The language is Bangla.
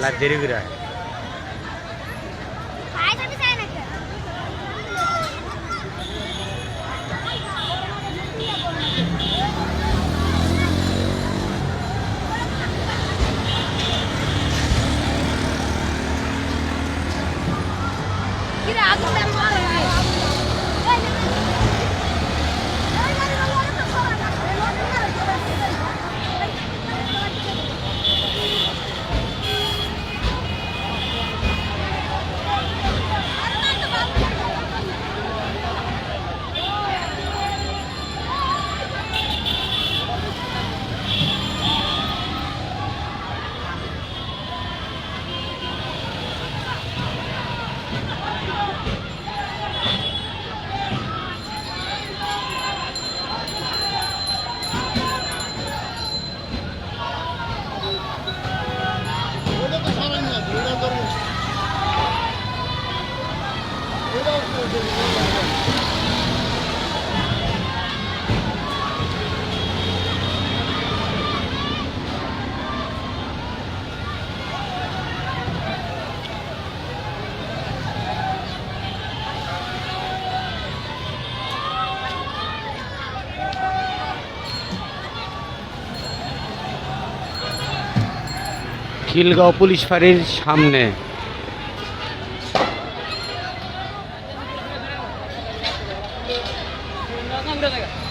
ला दीर्घ रहा है Gracias. খিলগাঁও পুলিশ ফাঁড়ির সামনে। না উড়ে দেখা